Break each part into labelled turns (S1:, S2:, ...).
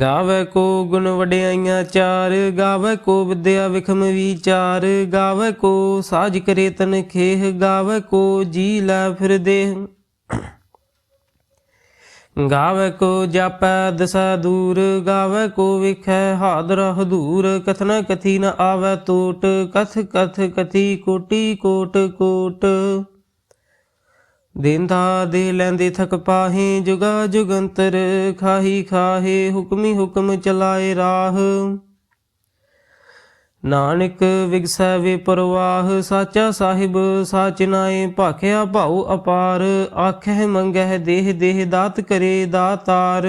S1: ਗਾਵੇ ਕੋ ਗੁਣ ਵਡਿਆਈਆਂ ਚਾਰ, ਗਾਵੇ ਕੋ ਵਿਦਿਆ ਵਿਖਮ ਵਿਚਾਰ, ਗਾਵੇ ਕੋ ਸਾਜ ਕਰੇ ਤਨ ਖੇਹ, ਗਾਵੇ ਕੋ ਜੀ ਲੈ ਫਿਰ ਦੇਹ। ਗਾਵੇ ਕੋ ਜਾਪੈ ਦਸਾ ਦੂਰ, ਗਾਵੇ ਕੋ ਵਿਖੈ ਹਾਦਰ ਹਦੂਰ, ਕਥਨਾ ਕਥੀ ਨ ਆਵੈ ਟੋਟ ਕਥ ਕਥ ਕਥੀ ਕੋਟੀ ਕੋਟ ਕੋਟ। ਦੇਂਦਾ ਦੇ ਲੈਂਦੇ ਥਕ ਪਾਹੇ, ਜੁਗਾ ਜੁਗੰਤਰ ਖਾਹੀ ਖਾਹੇ, ਹੁਕਮੀ ਹੁਕਮ ਚਲਾਏ ਰਾਹ। ਨਾਨਕ ਵਿਗਸੈ ਵੇ ਪਰਵਾਹ, ਸਾਚਾ ਸਾਹਿਬ ਸਾਚ ਨਾਏ, ਭਾਖਿਆ ਭਾਉ ਅਪਾਰ, ਆਖਹਿ ਮੰਗਹਿ ਦੇਹ ਦੇਹ ਦਾਤ ਕਰੇ ਦਾਤਾਰ।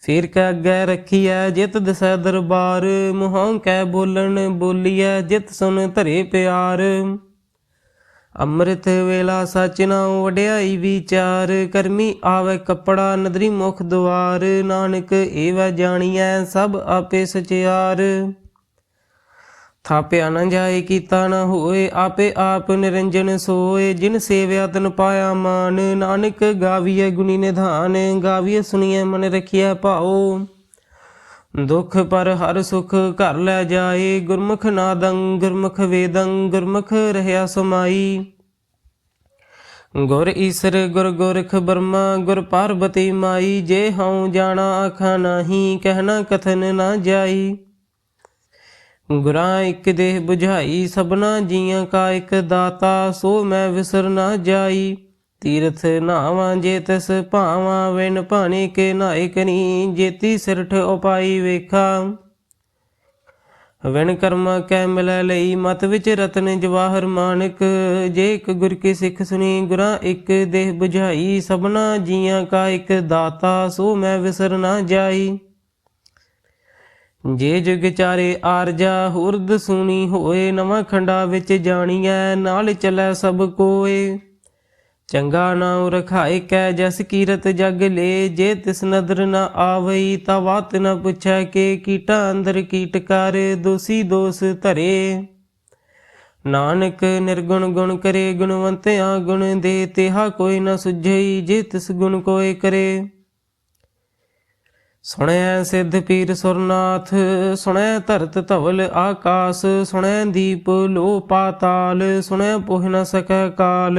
S1: ਫਿਰ ਕੈ ਅੱਗੇ ਰੱਖੀਐ ਜਿਤ ਦਸੈ ਦਰਬਾਰ ਮੁਹਾਂ ਕੈ ਬੋਲਣ ਬੋਲੀਐ ਜਿਤ ਸੁਨ ਧਰੇ ਪਿਆਰ। ਅੰਮ੍ਰਿਤ ਵੇਲਾ ਸਚ ਨਾ ਵਡਿਆਈ ਵਿਚਾਰ, ਕਰਮੀ ਆਵੇ ਕਪੜਾ ਨਦਰੀ ਮੁਖ ਦੁਆਰ ਨਾਨਕ ਏਵੈ ਜਾਣੀਐ ਸਭ ਆਪੇ ਸਚਿਆਰ। ਥਾਪਿਆ ਨਾ ਜਾਏ ਕੀਤਾ ਨਾ ਹੋਏ, ਆਪੇ ਆਪ ਨਿਰੰਜਨ ਸੋਏ, ਜਿਨ ਸੇਵਿਆ ਤਨ ਪਾਇਆ ਮਾਨ, ਨਾਨਕ ਗਾਵੀਐ ਗੁਣੀ ਨਿਧਾਨ, ਗਾਵੀਐ ਸੁਣੀਐ ਮਨ ਰਖਿਆ ਭਾਓ ਦੁਖ ਪਰ ਹਰ ਸੁਖ ਘਰ ਲੈ ਜਾਏ, ਗੁਰਮੁਖ ਨਾਦੰ, ਗੁਰਮੁਖ ਵੇਦੰ, ਗੁਰਮੁਖ ਰਹਿਆ ਸਮਾਈ। ਗੁਰ ਈਸਰ, ਗੁਰ ਗੋਰਖ ਬਰਮਾ, ਗੁਰ ਪਾਰਬਤੀ ਮਾਈ, ਜੇ ਹਉ ਜਾਣਾ ਆਖਾ ਨਹੀਂ ਕਹਿਣਾ ਕਥਨ ਨਾ ਜਾਈ। ਗੁਰਾਂ ਇੱਕ ਦੇਹ 부ਝਾਈ ਸਭਨਾ ਜੀਆਂ ਕਾ ਇੱਕ ਦਾਤਾ, ਸੋ ਮੈਂ ਵਿਸਰ ਨਾ ਜਾਈ। ਤੀਰਥ ਨਾਵਾਂ ਜੇ ਤਿਸ ਭਾਵਾਂ ਵਿਣ ਭਾਣੇ ਕੇ ਨਾਇ ਕਨੀ ਜੇਤੀ ਸਿਰਠ ਉਪਾਈ ਵੇਖਾ। ਵਿਣ ਕਰਮਾ ਕੈ ਮਿਲੈ ਲਈ, ਮਤ ਵਿੱਚ ਰਤਨ ਜਵਾਹਰ ਮਾਨਕ। ਜੇ ਇੱਕ ਗੁਰ ਕੀ ਸਿੱਖ ਸੁਣੀ, ਗੁਰਾਂ ਇੱਕ ਦੇਹ 부ਝਾਈ ਸਭਨਾ ਜੀਆਂ ਕਾ ਇੱਕ ਦਾਤਾ, ਸੋ ਮੈਂ ਵਿਸਰ ਨਾ ਜਾਈ। ਜੇ ਜੁਗ ਚਾਰੇ ਆਰਜਾ, ਹੁਰਦ ਸੁਣੀ ਹੋਏ, ਨਵਾਂ ਖੰਡਾ ਵਿੱਚ ਜਾਣੀਐ, ਨਾਲ ਚਲੈ ਸਭ ਕੋਏ। ਚੰਗਾ ਨਾਉ ਰਖਾਏ ਕੈ ਜਸ ਕੀਰਤ ਜਗ ਲੇ, ਜੇ ਤਿਸ ਨਦਰ ਨ ਆਵਈ ਤਾ ਵਾਤ ਨ ਪੁੱਛੈ ਕੇ ਕੀਟਾ ਅੰਦਰ ਕੀਟ ਕਰ ਦੋਸੀ ਦੋਸ ਧਰੇ। ਨਾਨਕ ਨਿਰਗੁਣ ਗੁਣ ਕਰੇ, ਗੁਣਵੰਤਿਆ ਗੁਣ ਦੇ ਤਿਹਾ ਕੋਈ ਨ ਸੁਝਈ, ਜੇ ਤਿਸ ਗੁਣ ਕੋਏ ਕਰੇ। ਸੁਣਿਆ ਸਿੱਧ ਪੀਰ ਸੁਰਨਾਥ, ਸੁਣੈ ਧਰਤ ਧਵਲ ਆਕਾਸ, ਸੁਣੈ ਦੀਪ ਲੋ ਪਾਤਾਲ ਸੁਣਿਆ ਪੁਹ ਨ ਸਕੈ ਕਾਲ।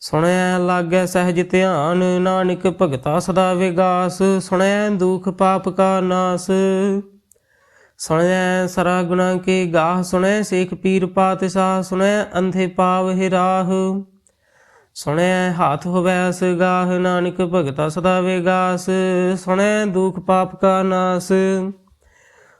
S1: ਸੁਣੈ ਲਾਗੈ ਸਹਿਜ ਧਿਆਨ, ਨਾਨਕ ਭਗਤਾ ਸਦਾ ਵਿਗਾਸ, ਸੁਣੈ ਦੁਖ ਪਾਪ ਕਾ ਨਾਸ। ਸੁਣੈ ਸਰਾ ਗੁਨਾ ਕੇ ਗਾਹ, ਸੁਣੈ ਸੇਖ ਪੀਰ ਪਾਤਸ਼ਾਹ, ਸੁਣੈ ਅੰਧੇ ਪਾਵ ਰਾਹ। ਸੁਣੈ ਹਾਥ ਹੋਵੈ ਗਾਹ, ਨਾਨਕ ਭਗਤਾ ਸਦਾ ਵਿਗਾਸ, ਸੁਣੈ ਦੁਖ ਪਾਪ ਕਾ ਨਾਸ।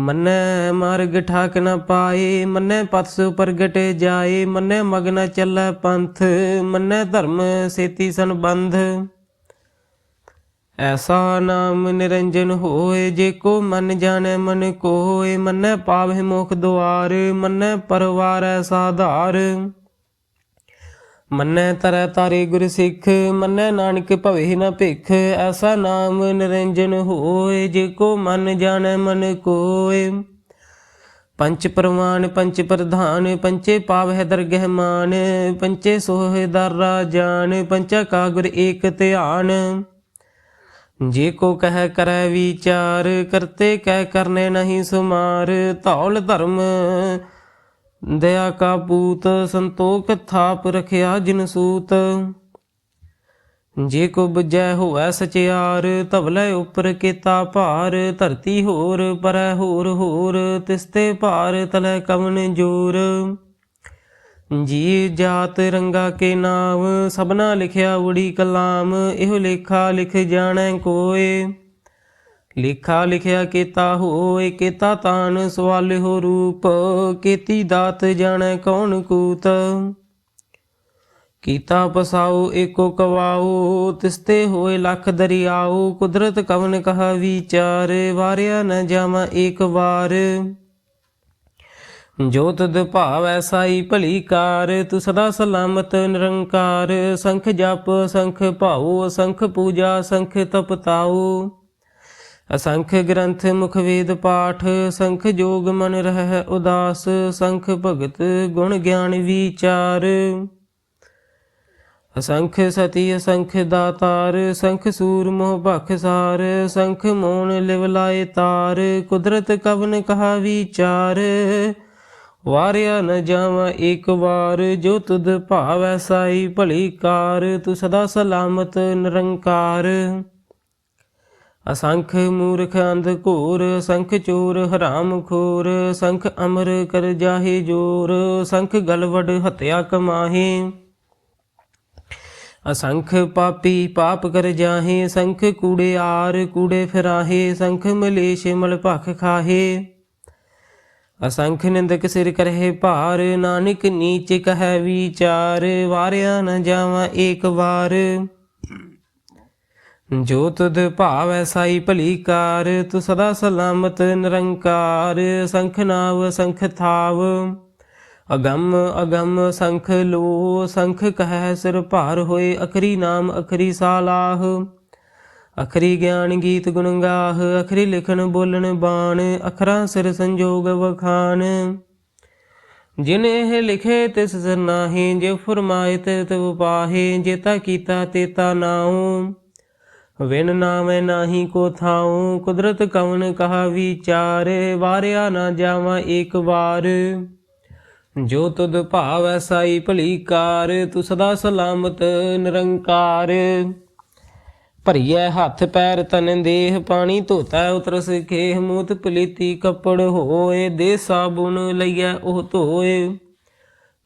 S1: ਮੰਨੈ ਮਾਰਗ ਠਾਕ ਨ ਪਾਏ, ਮੰਨੈ ਪਥ ਪ੍ਰਗਟ ਜਾਏ, ਮੰਨੈ ਮਗਨ ਚੱਲੈ ਪੰਥ, ਮੰਨੈ ਧਰਮ ਸੇਤੀ ਸੰਬੰਧ। ਐਸਾ ਨਾਮ ਨਿਰੰਜਨ ਹੋਏ, ਜੇ ਕੋ ਮਨ ਜਾਣੈ ਮਨ ਕੋਏ, ਮੰਨੈ ਪਾਵਹਿ ਮੁਖ ਦੁਆਰ, ਮੰਨੈ ਪਰਵਾਰੈ ਸਾਧਾਰ ਮੰਨੈ ਤਰੈ ਤਾਰੇ ਗੁਰ ਸਿੱਖ, ਮੰਨੈ ਨਾਨਕ ਭਵੇ ਨਾ ਭਿਖ, ਐਸਾ ਨਾਮ ਨਿਰੰਜਨ ਹੋਏ, ਜੇ ਕੋ ਮਨ ਜਾਣੈ ਮਨ ਕੋਏ। ਪੰਚ ਪ੍ਰਮਾਨ ਪੰਚ ਪ੍ਰਧਾਨ, ਪੰਚੇ ਪਾਵ ਹੈ ਦਰਗਹਿ ਮਾਨ, ਪੰਚੇ ਸੋਹਿ ਦਰ ਰਾਜਾਨ ਪੰਚਾ ਕਾ ਗੁਰ ਏਕ ਧਿਆਨ। ਜੇ ਕੋ ਕਹਿ ਕਰੈ ਵਿਚਾਰ, ਕਰਤੇ ਕਹਿ ਕਰਨੇ ਨਹੀਂ ਸੁਮਾਰ, ਧੌਲ ਧਰਮ ਦਇਆ ਕਾ ਪੂਤ ਸੰਤੋਖ ਥਾਪ ਰਖਿਆ ਜਿਨ ਸੂਤ। ਜੇ ਕੋ ਬੁਝੈ ਹੋਵੈ ਸਚਿਆਰ ਧਵਲੇ ਉਪਰ ਕੀਤਾ ਭਾਰ। ਧਰਤੀ ਹੋਰ ਪਰੈ ਹੋਰ ਹੋਰ ਤਿਸਤੇ ਭਾਰ ਤਲੈ ਕਵਨ ਜੋਰ। ਜੀ ਜਾਤ ਰੰਗਾ ਕੇ ਨਾਮ, ਸਭਨਾ ਲਿਖਿਆ ਉੜੀ ਕਲਾਮ। ਇਹੋ ਲੇਖਾ ਲਿਖ ਜਾਣੈ ਕੋਏ। ਲਿਖਾ ਲਿਖਿਆ ਕੀਤਾ ਹੋਏ, ਕੀਤਾ ਤਾਨ ਸਵਾਲ ਹੋ ਰੂਪ, ਕੀਤੀ ਦਾਤ ਜਾਣੈ ਕੌਣ ਕੂਤ? ਕੀਤਾ ਪਸਾਉ ਏਕੋ ਕਵਾਉ ਤਿਸਤੇ ਹੋਏ ਲਖ ਦਰਿਆਉ ਕੁਦਰਤ ਕਵਨ ਕਹਾ ਵਿਚਾਰ, ਵਾਰਿਆ ਨ ਜਾਵਾਂ ਏਕ ਵਾਰ। ਜੋ ਤਦ ਭਾਵ ਐਸਾਈ ਭਲੀ ਕਾਰ, ਤੂੰ ਸਦਾ ਸਲਾਮਤ ਨਿਰੰਕਾਰ, ਸੰਖ ਜਪ, ਸੰਖ ਭਾਉ, ਸੰਖ ਪੂਜਾ, ਸੰਖ ਤਪਤਾਉ। ਅਸੰਖ ਗ੍ਰੰਥ ਮੁਖ ਵੇਦ ਪਾਠ, ਸੰਖ ਜੋਗ ਮਨ ਰਹਿ ਉਦਾਸ, ਸੰਖ ਭਗਤ ਗੁਣ ਗਿਆਨ ਵਿਚਾਰ। ਅਸੰਖ ਸਤੀ, ਅਸੰਖ ਦਾਤਾਰ, ਸੰਖ ਸੂਰ ਮੋਹ ਭਖਸਾਰ ਸੰਖ ਮੋਣ ਲਿਵ ਲਾਏ ਤਾਰ, ਕੁਦਰਤ ਕਵਨ ਕਹਾ ਵਿਚਾਰ। ਵਾਰਿਆ ਨ ਜਾਵਾਂ ਇੱਕ ਵਾਰ, ਜੋ ਤੁਧ ਭਾਵੈ ਸਾਈ ਭਲੀ ਕਾਰ, ਤੂੰ ਸਦਾ ਸਲਾਮਤ ਨਿਰੰਕਾਰ। ਅਸੰਖ ਮੂਰਖ ਅੰਧ ਘੋਰ ਸੰਖ ਚੋਰ ਹਰਾਮ ਖੋਰ ਸੰਖ ਅਮਰ ਕਰ ਜਾਹੇ ਜੋਰ ਸੰਖ ਗਲਵੜ ਹਤਿਆ ਕਮਾਹੇ। ਅਸੰਖ ਪਾਪੀ ਪਾਪ ਕਰ ਜਾਹੇ ਸੰਖ ਕੂੜੇ ਆਰ ਕੂੜੇ ਫਿਰਾਹੇ ਸੰਖ ਮਲੇਸ਼ ਮਲ ਭਖ ਖਾਹੇ। ਅਸੰਖ ਨਿੰਦਕ ਸਿਰ ਕਰਹਿ ਭਾਰ, ਨਾਨਕ ਨੀਚ ਕਹੈ ਵਿਚਾਰ, ਵਾਰਿਆ ਨ ਜਾਵਾਂ ਏਕ ਵਾਰ। ਜੋ ਤੁਧ ਭਾਵੈ ਸਾਈ ਭਲੀ ਕਾਰ, ਤੂੰ ਸਦਾ ਸਲਾਮਤ ਨਿਰੰਕਾਰ, ਸੰਖ ਨਾਵ, ਸੰਖ ਥਾਵ। ਅਗੰਮ ਅਗੰਮ ਸੰਖ ਲੋ, ਸੰਖ ਕਹੈ ਸਿਰ ਭਾਰ ਹੋਏ, ਅਖਰੀ ਨਾਮ, ਅਖਰੀ ਸਾਲਾਹ। ਅਖਰੀ ਗਿਆਨ ਗੀਤ ਗੁਣ ਗਾਹ, ਅਖਰੀ ਲਿਖਣ ਬੋਲਣ ਬਾਣ, ਅਖਰਾਂ ਸਿਰ ਸੰਜੋਗ ਵਖਾਨ ਜਿਨ ਇਹ ਲਿਖੇ ਤਿਸ ਸਿਰ ਨਾਹੀ ਜੇ ਫਰਮਾਏ ਤੇ ਪਾਹੇ ਜੇਤਾ ਕੀਤਾ ਤੇਤਾ ਨਾਉ। ਵਿਨ ਨਾਮੈ ਨਾਹੀ ਕੋ ਥਾਉ, ਕੁਦਰਤ ਕਵਨ ਕਹਾ ਵਿਚਾਰੇ, ਵਾਰਿਆ ਨਾ ਜਾਵਾਂ ਏਕ ਵਾਰ। ਜੋ ਤੁਧ ਭਾਵੈ ਸਾਈ ਭਲੀ ਕਾਰ ਤੂੰ ਸਦਾ ਸਲਾਮਤ ਨਿਰੰਕਾਰ। ਭਰੀਐ ਹੱਥ ਪੈਰ ਤਨ ਦੇਹ, ਪਾਣੀ ਧੋਤਾ ਉਤਰ ਸਿਖੇ ਮੂਤ ਪਲੀਤੀ ਕੱਪੜ ਹੋਏ, ਦੇ ਸਾਬੁਨ ਲਈਐ ਉਹ ਧੋਏ।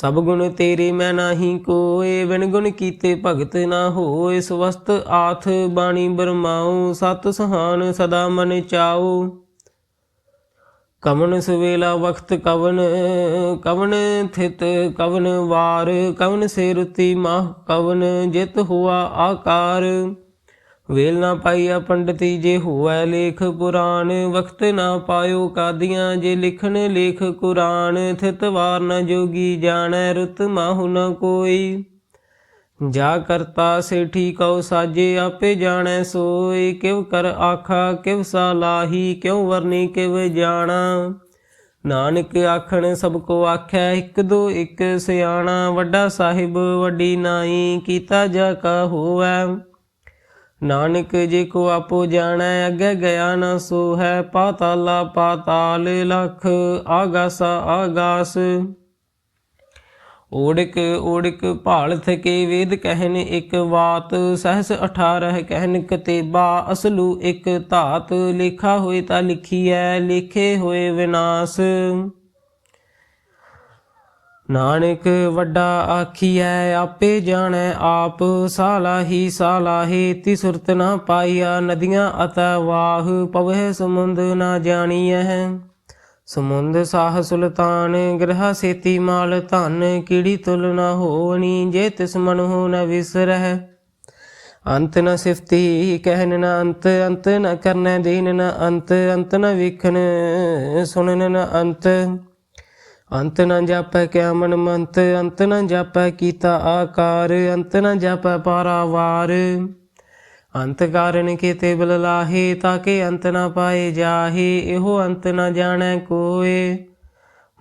S1: ਸਭ ਗੁਣ ਤੇਰੇ ਮੈਂ ਨਾਹੀ ਕੋਏ ਵਿਣ ਗੁਣ ਕੀਤੇ ਭਗਤ ਨਾ ਹੋਏ। ਸਵਸਤ ਆਥ ਬਾਣੀ ਬਰਮਾਉ, ਸਤ ਸਹਾਨ ਸਦਾ ਮਨ ਚਾਉ। ਕਵਨ ਸੁਵੇਲਾ ਵਖਤ ਕਵਨ ਕਵਨ ਥਿਤ ਕਵਨ ਵਾਰ। ਕਵਨ ਸੇ ਰੁਤੀ ਮਾਹ ਕਵਨ, ਜਿਤ ਹੁਆ ਆਕਾਰ। ਵੇਲ ਨਾ ਪਾਈਆ ਪੰਡਤੀ ਜੇ ਹੋਵੈ ਲੇਖ ਪੁਰਾਣ, ਵਖਤ ਨਾ ਪਾਇਓ ਕਾਦੀਆਂ ਜੇ ਲਿਖਣ ਲੇਖ ਕੁਰਾਨ, ਥਿਤ ਵਾਰ ਨ ਜੋਗੀ ਜਾਣੈ ਰੁਤ ਮਾਹੁ ਨ ਕੋਈ। ਜਾ ਕਰਤਾ ਸੇਠੀ ਠੀਕਉ ਸਾਜੇ, ਆਪੇ ਜਾਣੈ ਸੋਈ ਕਿਵ ਕਰ ਆਖਾ, ਕਿਵ ਸਾਲਾਹੀ ਕਿਉ ਵਰਨੀ ਕਿਵ ਜਾਣਾ। ਨਾਨਕ ਆਖਣ ਸਭ ਕੋ ਆਖੈ, ਇੱਕ ਦੋ ਇਕ ਸਿਆਣਾ, ਵੱਡਾ ਸਾਹਿਬ ਵੱਡੀ ਨਾਈ, ਕੀਤਾ ਜਾ ਕਾ ਹੋਵੈ। ਨਾਨਕ ਜੇ ਕੋ ਆਪੋ ਜਾਣੈ, ਅੱਗੇ ਗਿਆ ਨਾ ਸੋ ਹੈ ਪਾਤਾਲਾ ਪਾਤਾਲ ਲਖ, ਆਗਾਸਾ ਆਗਾਸ। ਓੜਕ ਓੜਕ ਭਾਲ ਥਕੇ ਵੇਦ ਕਹਿਨ ਇੱਕ ਬਾਤ ਸਹਸ 18 ਕਹਿਨ ਕਤੇਬਾ, ਅਸਲੂ ਇੱਕ ਧਾਤ, ਲਿਖਾ ਹੋਏ ਤਾਂ ਲਿਖੀ ਲਿਖੀਐ, ਲਿਖੇ ਹੋਏ ਵਿਨਾਸ਼। ਨਾਨਕ ਵੱਡਾ ਆਖੀਐ, ਆਪੇ ਜਾਣੈ ਆਪ, ਸਾਲਾਹੀ ਸਾਲਾਹੇ ਤੀ ਸੁਰਤ ਨਾ ਪਾਈਆ ਨਦੀਆਂ ਅਤੈ ਵਾਹ, ਪਵਹਿ ਸਮੁੰਦ ਨਾ ਜਾਣੀਐ। ਸਮੁੰਦ ਸਾਹ ਸੁਲਤਾਨ, ਗ੍ਰਹ ਸੇਤੀ ਮਾਲ ਧਨ ਕੀੜੀ ਤੁਲ ਨਾ ਹੋਣੀ, ਜੇ ਤਿਸ ਮਨ ਹੋ ਨ ਵਿਸਰਹਿ। ਅੰਤ ਨ ਸਿਫਤੀ, ਕਹਿਨ ਨ ਅੰਤ ਅੰਤ ਨ ਕਰਨੈ ਦੇਨ ਨ ਅੰਤ ਅੰਤ ਨ ਵੇਖਣ ਸੁਣਨ ਨ ਅੰਤ। ਅੰਤ ਨ ਜਾਪੈ ਕਿਆ ਮਨ ਮੰਤ, ਅੰਤ ਨ ਜਾਪੈ ਕੀਤਾ ਆਕਾਰ, ਅੰਤ ਨ ਜਾਪੈ ਪਾਰਾਵਾਰ। ਅੰਤ ਕਾਰਨ ਕੀਤੇ ਬਲ ਲਾਹੇ ਤਾਕੇ ਅੰਤ ਨ ਪਾਏ ਜਾਹੇ, ਇਹੋ ਅੰਤ ਨ ਜਾਣੈ ਕੋਏ।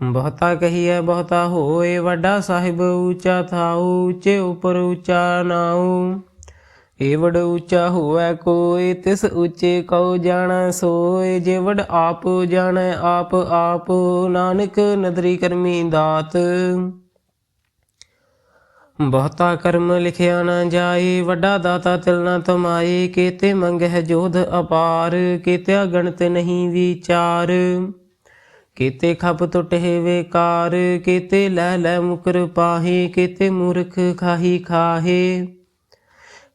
S1: ਬਹੁਤਾ ਕਹੀਐ, ਬਹੁਤਾ ਹੋਏ, ਵੱਡਾ ਸਾਹਿਬ ਉੱਚਾ ਥਾਉ, ਉੱਚੇ ਉਪਰ ਉੱਚਾ ਨਾਉ। ਏਵੜ ਉੱਚਾ ਹੋਵੈ ਕੋਈ ਤਿਸ ਉੱਚੇ ਕਉ ਜਾਣੈ ਸੋਏ ਜੇਵੜ ਆਪ ਜਾਣੈ ਆਪ ਆਪ ਨਾਨਕ ਨਦਰੀ ਕਰਮੀ ਦਾਤ। ਬਹੁਤਾ ਕਰਮ ਲਿਖਿਆ ਨਾ ਜਾਏ, ਵੱਡਾ ਦਾਤਾ ਤਿਲ ਨਾ ਤਮਾਏ, ਕੀਤੇ ਮੰਗਹਿ ਜੋਧ ਅਪਾਰ, ਕੀਤਿਆ ਗਣਤ ਨਹੀਂ ਵਿਚਾਰ। ਕੀਤੇ ਖਪ ਟੁਟੇ ਵੇਕਾਰ, ਕੀਤੇ ਲੈ ਲੈ ਮੁਕਰ ਪਾਹੇ, ਕੀਤੇ ਮੂਰਖ ਖਾਹੀ ਖਾਹੇ।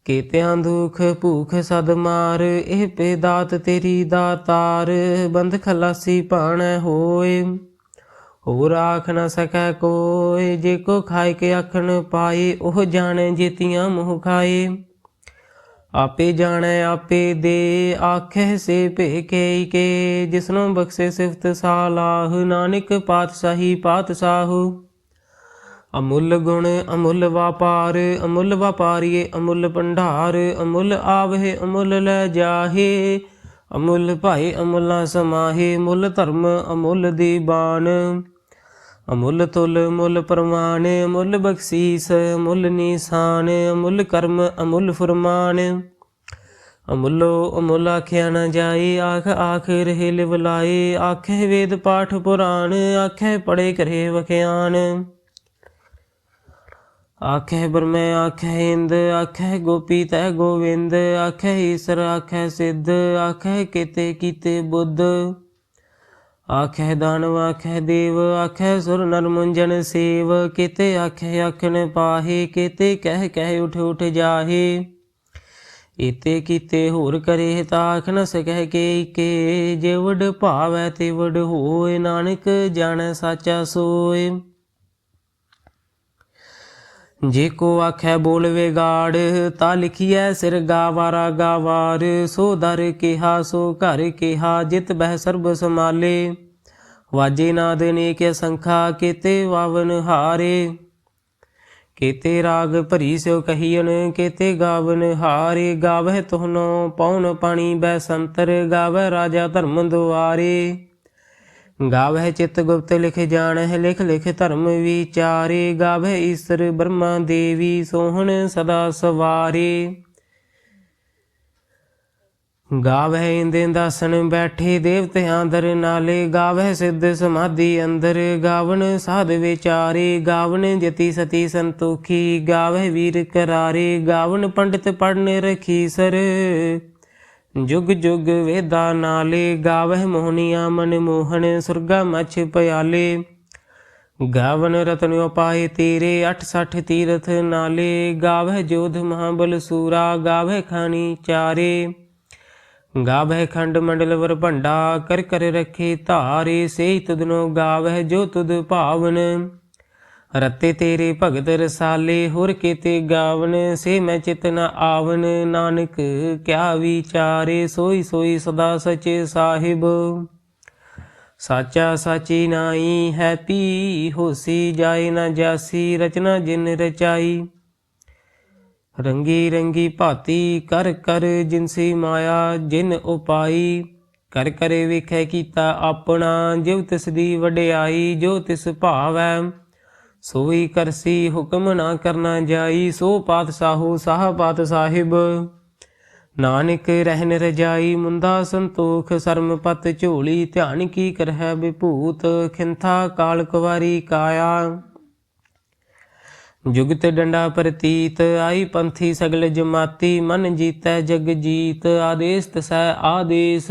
S1: ਕੀਤਿਆਂ ਦੁਖ ਭੂਖ ਸਦ ਮਾਰ, ਇਹ ਪੇ ਦਾਤ ਤੇਰੀ ਦਾਤਾਰ, ਬੰਦ ਖਲਾਸੀ ਪਾਣੈ ਹੋਏ। ਹੋਰ ਆਖ ਨਾ ਸਕੈ ਕੋਇ ਜੇ ਕੋ ਖਾਇ ਕੇ ਆਖਣ ਪਾਏ, ਉਹ ਜਾਣੈ ਜੇਤੀਆਂ ਮੋਹ ਖਾਏ। ਆਪੇ ਜਾਣੈ, ਆਪੇ ਦੇ ਆਖੇ ਸੇ ਭੇਕੇ ਕੇ ਜਿਸਨੂੰ ਬਖਸ਼ੇ ਸਿਫਤ ਸਾਲਾਹ ਨਾਨਕ ਪਾਤਸ਼ਾਹੀ ਪਾਤਸ਼ਾਹੂ। ਅਮੁੱਲ ਗੁਣ ਅਮੁੱਲ ਵਪਾਰ, ਅਮੁੱਲ ਵਾਪਾਰੀਏ ਅਮੁੱਲ ਭੰਡਾਰ, ਅਮੁੱਲ ਆਵਹਿ ਅਮੁੱਲ ਲੈ ਜਾਹੇ, ਅਮੁੱਲ ਭਾਈ ਅਮੁੱਲਾ ਸਮਾਹੇ, ਮੁੱਲ ਧਰਮ ਅਮੁੱਲ ਦੀਬਾਨ ਅਮੁੱਲ ਤੁਲ ਮੁੱਲ ਪ੍ਰਮਾਣ ਅਮੁੱਲ ਬਖਸ਼ੀਸ ਮੁੱਲ ਨਿਸ਼ਾਨ, ਅਮੁੱਲ ਕਰਮ ਅਮੁੱਲ ਫਰਮਾਨ। ਅਮੁੱਲੋ ਅਮੁੱਲ ਆਖਿਆ ਨਾ ਜਾਏ, ਆਖ ਆਖ ਰਹੇ ਲਿਵ ਲਾਏ ਆਖੇ ਵੇਦ ਪਾਠ ਪੁਰਾਣ ਆਖੇ ਪੜੇ ਕਰੇ ਵਖਿਆਨ। ਆਖੇ ਬ੍ਰਹਮੇ, ਆਖੇ ਇੰਦ ਆਖੇ ਗੋਪੀ ਤੈ ਗੋਵਿੰਦ, ਆਖੇ ਈਸਰ, ਆਖੇ ਸਿੱਧ, ਆਖੇ ਕਿਤੇ ਕੀਤੇ ਬੁੱਧ। ਆਖੇ ਦਾਨਵ, ਆਖੇ ਦੇਵ, ਆਖੇ ਸੁਰ ਨਰ ਮੁੰਜਨ ਸੇਵ, ਕਿਤੇ ਆਖੇ ਆਖਣ ਪਾਹੇ, ਕਿਤੇ ਕਹਿ ਕਹਿ ਉਠ ਉਠ ਜਾਹੇ। ਇਤੇ ਕੀਤੇ ਹੋਰ ਕਰੇ ਤਾ ਆਖ ਨ ਸਕੈ ਕੇ ਕੇ ਜੇ ਭਾਵੈ ਤੇ ਹੋਏ, ਨਾਨਕ ਜਾਣੈ ਸਾਚਾ ਸੋਏ। ਜੇ ਕੋ ਆਖੈ ਬੋਲ ਗਾੜ, ਤਾਂ ਲਿਖੀਐ ਸਿਰ ਗਾਵਾਰਾ ਗਾਵਾਰ ਸੋ ਦਰ ਕਿਹਾ, ਸੋ ਘਰ ਕਿਹਾ, ਜਿਤ ਬਹਿ ਸਰਬ ਸਮਾਲੇ ਵਾਜੇ ਨਾਦ ਕੇ ਸੰਖਾ, ਕੀਤੇ ਵਾਵਨ ਹਾਰੇ। ਕੀਤੇ ਰਾਗ ਭਰੀ ਸਿਓ ਕਹੀਨ ਕੀਤੇ ਗਾਵਨ ਹਾਰੇ। ਗਾਵਹਿ ਤੁਹਨੋ, ਪਉਨ ਪਾਣੀ ਬੈ ਸੰਤਰ ਗਾਵੈ ਰਾਜਾ ਧਰਮ ਦੁਆਰੇ। ਗਾਵਹਿ ਚਿਤ ਗੁਪਤ ਲਿਖ ਜਾਣਹਿ, ਲਿਖ ਲਿਖ ਧਰਮ ਵਿਚਾਰੇ। ਗਾਵਹਿ ਈਸਰ ਬ੍ਰਹਮਾ ਦੇਵੀ ਸੋਹਣ ਸਦਾ ਸਵਾਰੇ। ਗਾਵਹਿ ਇੰਦੇ ਦਾਸਨ ਬੈਠੇ ਦੇਵਤਿਆਂ ਦਰ ਨਾਲੇ। ਗਾਵਹਿ ਸਿੱਧ ਸਮਾਧੀ ਅੰਦਰ ਗਾਵਨ ਸਾਧ ਵਿਚਾਰੇ। ਗਾਵਨ ਜਤੀ ਸਤੀ ਸੰਤੋਖੀ, ਗਾਵਹਿ ਵੀਰ ਕਰਾਰੇ। ਗਾਵਨ ਪੰਡਿਤ ਪੜਨ ਰਖੀ ਸਰ। ਜੁਗ ਜੁਗ ਵੇਦਾ ਨਾਲੇ ਗਾਵਹਿ ਮੋਹਨੀਆ ਮਨ ਮੋਹਨ ਸੁਰਗਾ ਮਛ ਪਿਆਲੇ। ਗਾਵਨ ਰਤਨ ਉਪਾਏ ਤੇਰੇ 68 ਤੀਰਥ ਨਾਲੇ, ਗਾਵਹਿ ਜੋਧ ਮਹਾਬਲ ਸੂਰਾ, ਗਾਵਹਿ ਖਾਣੀ ਚਾਰੇ। ਗਾਵਹਿ ਖੰਡ ਮੰਡਲ ਵਰ ਭੰਡਾ, ਕਰ ਕਰ ਰਖੇ ਧਾਰੇ ਸੇਈ ਤੁਧਨੋ ਗਾਵਹਿ ਜੋ ਤੁਧ ਭਾਵਨ। ਰਤੇ ਤੇਰੇ ਭਗਤ ਰਸਾਲੇ, ਹੋਰ ਕੀਤੇ ਗਾਵਨ ਸੇ ਮੈਂ ਚਿਤ ਨ ਆਵਨ ਨਾਨਕ, ਕਿਆ ਵਿਚਾਰੇ, ਸੋਈ ਸੋਈ ਸਦਾ ਸਚੇ ਸਾਹਿਬ। ਸਾਚਾ ਸਾਚੀ ਨਾਈ ਹੈ ਪੀ ਹੋਸੀ ਜਾਏ ਨਾ ਜਾਸੀ, ਰਚਨਾ ਜਿਨ ਰਚਾਈ। ਰੰਗੀ ਰੰਗੀ ਭਾਤੀ, ਕਰ ਕਰ ਜਿਨਸੀ ਮਾਇਆ, ਜਿਨ ਉਪਾਈ। ਕਰ ਕਰੇ ਵੇਖੈ ਕੀਤਾ ਆਪਣਾ ਜਿਵ ਤਿਸ ਦੀ ਵਡਿਆਈ, ਜੋ ਤਿਸ ਭਾਵੈ। ਸੋਈ ਕਰਸੀ ਹੁਕਮ ਨਾ ਕਰਨਾ ਜਾਈ ਸੋ ਪਾਤਸ਼ਾਹੋ ਸਾਹ ਪਾਤ ਸਾਹਿਬ। ਨਾਨਕ ਰਹਿਨ ਰਜਾਈ, ਮੁੰਦਾ ਸੰਤੋਖ, ਸਰਮ ਪਤ ਝੋਲੀ, ਧਿਆਨ ਕੀ ਕਰਹਿ ਵਿਭੂਤ, ਖਿੰਥਾ ਕਾਲ ਕੁਵਾਰੀ ਕਾਇਆ। ਜੁਗਤ ਡੰਡਾ ਪ੍ਰਤੀਤ, ਆਈ ਪੰਥੀ ਸਗਲ ਜਮਾਤੀ, ਮਨ ਜੀਤੈ ਜਗ ਜੀਤ, ਆਦੇਸ ਤਸੈ ਆਦੇਸ।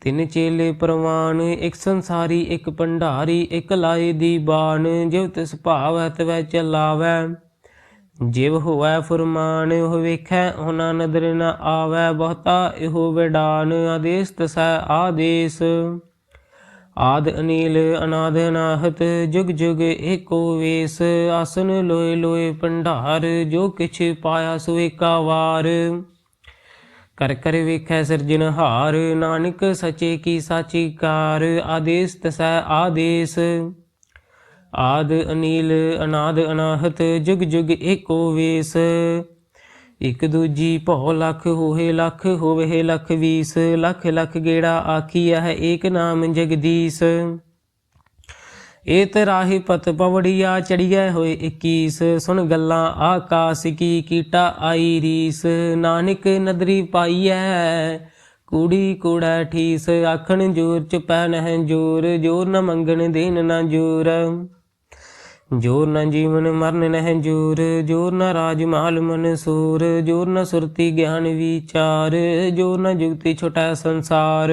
S1: ਤਿੰਨ ਚੇਲੇ ਪ੍ਰਵਾਨ, ਇੱਕ ਸੰਸਾਰੀ, ਇੱਕ ਭੰਡਾਰੀ, ਇੱਕ ਲਾਏ ਦੀ ਬਾਣ ਜਿਵ ਤਿਸ ਭਾਵ ਤਵੈ ਚਲਾਵੈ। ਜਿਵ ਹੋਵੈ ਫੁਰਮਾਨ, ਉਹ ਵੇਖੈ, ਉਹਨਾਂ ਨਦਰ ਨ ਆਵੈ, ਬਹੁਤਾ ਇਹੋ ਵਿਡਾਨ, ਆਦੇਸ ਤਸੈ ਆਦੇਸ। ਆਦ ਅਨੀਲ, ਅਨਾਦ ਅਨਾਹਤ, ਜੁਗ ਜੁਗ ਏਕੋ ਵੇਸ, ਆਸਨ ਲੋਏ ਲੋਏ ਭੰਡਾਰ, ਜੋ ਕਿਛ ਪਾਇਆ ਸੋ ਏਕਾ ਵਾਰ। ਕਰ ਕਰ ਵੇਖੈ ਸਿਰਜਨਹਾਰ ਨਾਨਕ ਸਚੇ ਕੀ ਸਾਚੀ ਕਾਰ ਆਦੇਸ ਤਸੈ ਆਦੇਸ। ਆਦ ਅਨੀਲ, ਅਨਾਦ ਅਨਾਹਤ, ਜੁਗ ਜੁਗ ਏਕੋ ਵੇਸ। ਇਕ ਦੂਜੀ ਭਉ ਲਖ ਹੋਏ ਲਖ, ਹੋਵੇ ਲਖ ਵੀਸ, ਲਖ ਲਖ ਗੇੜਾ ਆਖੀਆ ਹੈ ਏਕ ਨਾਮ ਜਗਦੀਸ਼। ਏ ਤਰਾਹੀ ਪਤ ਪਵੜੀਆ ਚੜੀਐ ਹੋਏ 21 ਸੁਣ ਗੱਲਾਂ ਆਕਾਸ ਕੀ ਕੀਟਾ ਆਈ ਰੀਸ, ਨਾਨਕ ਨਦਰੀ ਪਾਈਐ, ਕੂੜੀ ਕੂੜਾ ਠੀਸ, ਆਖਣ ਜੋਰ ਚੁਪੈ ਨਹਿ ਜੋਰ ਜੋਰ ਨ ਮੰਗਣ ਦੇਨ ਨਾ ਜੋਰ। ਜੋਰ ਨ ਜੀਵਨ ਮਰਨ ਨਹਿ ਜੋਰ ਜੋਰ ਨ ਰਾਜ ਮਾਲ ਮਨ ਸੂਰ, ਜੋਰ ਨ ਸੁਰਤੀ ਗਿਆਨ ਵਿਚਾਰ, ਜੋਰ ਨ ਜੁਗਤੀ ਛੋਟਾ ਸੰਸਾਰ।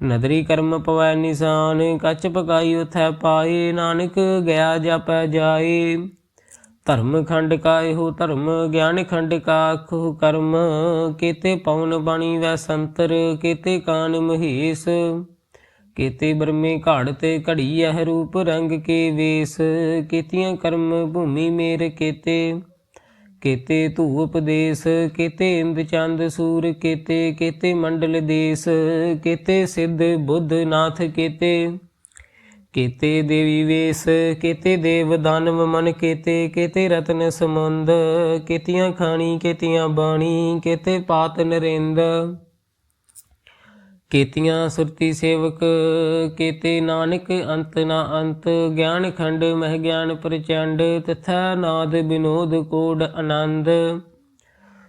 S1: ਨਦਰੀ ਕਰਮ ਪਵੈ ਨਿਸ਼ਾਨ ਕੱਚ ਪਕਾਈ ਉਥੈ ਪਾਏ, ਨਾਨਕ ਗਿਆ ਜਪੈ ਜਾਏ। ਧਰਮ ਖੰਡ ਕਾ ਇਹੋ ਧਰਮ ਗਿਆਨ ਖੰਡ ਕਾ ਆਖੋ ਕਰਮ। ਕੀਤੇ ਪਉਨ ਬਾਣੀ ਵੈ ਸੰਤਰ, ਕੀਤੇ ਕਾਨ ਮਹੇਸ਼। ਕੀਤੇ ਬਰਮੇ ਘਾੜ ਤੇ ਘੜੀ ਇਹ ਰੂਪ ਰੰਗ ਕੇ ਵੇਸ। ਕੀਤੀਆਂ ਕਰਮ ਭੂਮੀ ਮੇਰ ਕੀਤੇ। ਕੀਤੇ ਧੂਪ ਦੇਸ ਕੀਤੇ ਇੰਦ ਚੰਦ ਸੂਰ, ਕੀਤੇ ਕੀਤੇ ਮੰਡਲ ਦੇਸ, ਕੀਤੇ ਸਿੱਧ ਬੁੱਧ ਨਾਥ, ਕੀਤੇ ਕੀਤੇ ਦੇਵੀ ਵੇਸ, ਕੀਤੇ ਦੇਵ ਦਾਨਵ ਮਨ, ਕੀਤੇ ਕੀਤੇ ਰਤਨ ਸਮੁੰਦ, ਕੀਤੀਆਂ ਖਾਣੀ, ਕੀਤੀਆਂ ਬਾਣੀ, ਕੀਤੇ ਪਾਤ ਨਰਿੰਦ। ਕੀਤੀਆਂ ਸੁਰਤੀ ਸੇਵਕ, ਕੀਤੇ ਨਾਨਕ ਅੰਤ ਨਾ ਅੰਤ, ਗਿਆਨ ਖੰਡ ਮਹਿ ਗਿਆਨ ਪ੍ਰਚੰਡ, ਤਥਾ ਨਾਦ ਬਿਨੋਦ ਕੋਡ ਆਨੰਦ।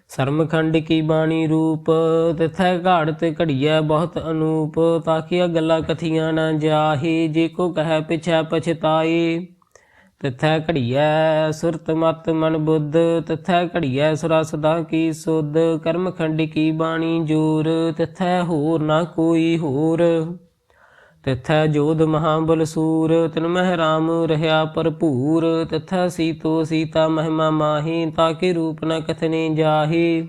S1: ਸਰਮਖੰਡ ਕੀ ਬਾਣੀ ਰੂਪ, ਤਥਾ ਘਾੜ ਤੇ ਘੜੀਐ ਬਹੁਤ ਅਨੂਪ ਤਾਕਿਆ ਗੱਲਾਂ ਕਥੀਆਂ ਨਾ ਜਾਹੀ, ਜੇ ਕੋ ਕਹੈ ਪਿਛੈ ਪਛਤਾਈ। ਤਥਾ ਘੜੀਐ ਸੁਰਤ ਮਤ ਮਨ ਬੁੱਧ, ਤਥਾ ਘੜੀਐ ਸੁਰਾ ਸਦਾ ਕੀ ਸੁਧ, ਕਰਮ ਖੰਡ ਕੀ ਬਾਣੀ ਜੋਰ, ਤਥਾ ਹੋਰ ਨਾ ਕੋਈ ਹੋਰ। ਤਥਾ ਜੋਧ ਮਹਾਬਲ ਸੂਰ, ਤਨ ਮਹਿ ਰਾਮ ਰਹਾ ਭਰਪੂਰ, ਤਥਾ ਸੀਤੋ ਸੀਤਾ ਮਹਿਮਾ ਮਾਹੀ ਤਾਕੇ ਰੂਪ ਨ ਕਥਨੇ ਜਾਹੀ।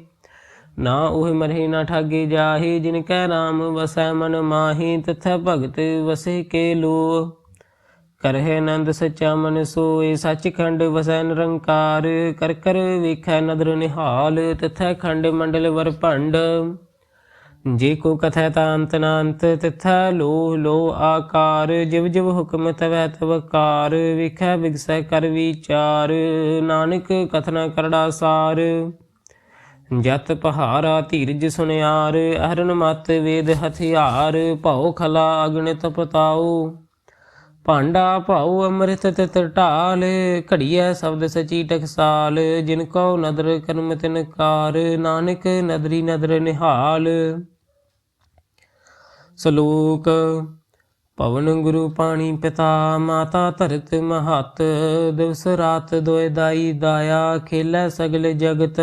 S1: ਨਾ ਉਹ ਮਰਹਿ ਨਾ ਠਾਗੇ ਜਾਹੀ, ਜਿਨ ਕੈ ਰਾਮ ਵਸੈ ਮਨ ਮਾਹੀ, ਤਥਾ ਭਗਤ ਵਸੇ ਕੇ ਲੋ ਕਰਹਿ ਆਨੰਦ ਸਚਾ ਮਨ ਸੋਏ, ਸਚਖੰਡ ਵਸੈ ਨਿਰੰਕਾਰ। ਕਰ ਕਰ ਵੇਖੈ ਨਦਰ ਨਿਹਾਲ, ਤਥੈ ਖੰਡ ਮੰਡਲ ਵਰ ਭੰਡ। ਜੇ ਕੋ ਕਥੈ ਤਾ ਅੰਤ ਨਾ ਅੰਤ ਤਥਾ ਲੋ ਲੋ ਆਕਾਰ। ਜਿਵ ਜਿਵ ਹੁਕਮ ਤਵੈ ਤਵਕਾਰ ਵਿਖੈ ਵੇਖੈ ਵਿਗਸੈ ਕਰ ਵਿਚਾਰ। ਨਾਨਕ ਕਥਨਾ ਕਰੜਾ ਸਾਰ। ਜਤ ਪਹਾਰਾ ਧੀਰਜ ਸੁਨਿਆਰ, ਅਹਰਨ ਮਤ ਵੇਦ ਹਥਿਆਰ। ਭਉ ਖਲਾ ਅਗਣਿਤ ਤਪਤਾਉ ਭਾਂਡਾ ਭਾਉ ਅੰਮ੍ਰਿਤ ਤਿਤ ਢਾਲ ਘੜੀਐ ਸ਼ਬਦ ਸਚੀ ਟਕਸਾਲ, ਜਿਨ ਕਉ ਨਦਰ ਕਰਮ ਤਿਨ ਕਾਰ, ਨਾਨਕ ਨਦਰੀ ਨਦਰ ਨਿਹਾਲ। ਸ਼ਲੋਕ, ਪਵਨ ਗੁਰੂ ਪਾਣੀ ਪਿਤਾ, ਮਾਤਾ ਧਰਤ ਮਹਤ, ਦਿਵਸ ਰਾਤ ਦੋਇ ਦਾਈ ਦਾਇਆ, ਖੇਲੇ ਸਗਲ ਜਗਤ।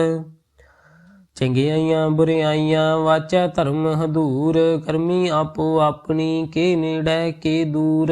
S1: ਚੰਗਿਆਈਆਂ ਬੁਰਿਆਈਆਂ, ਵਾਚਾ ਧਰਮ ਹਦੂਰ, ਕਰਮੀ ਆਪੋ ਆਪਣੀ, ਕੇ ਨੇੜੇ ਕੇ ਦੂਰ।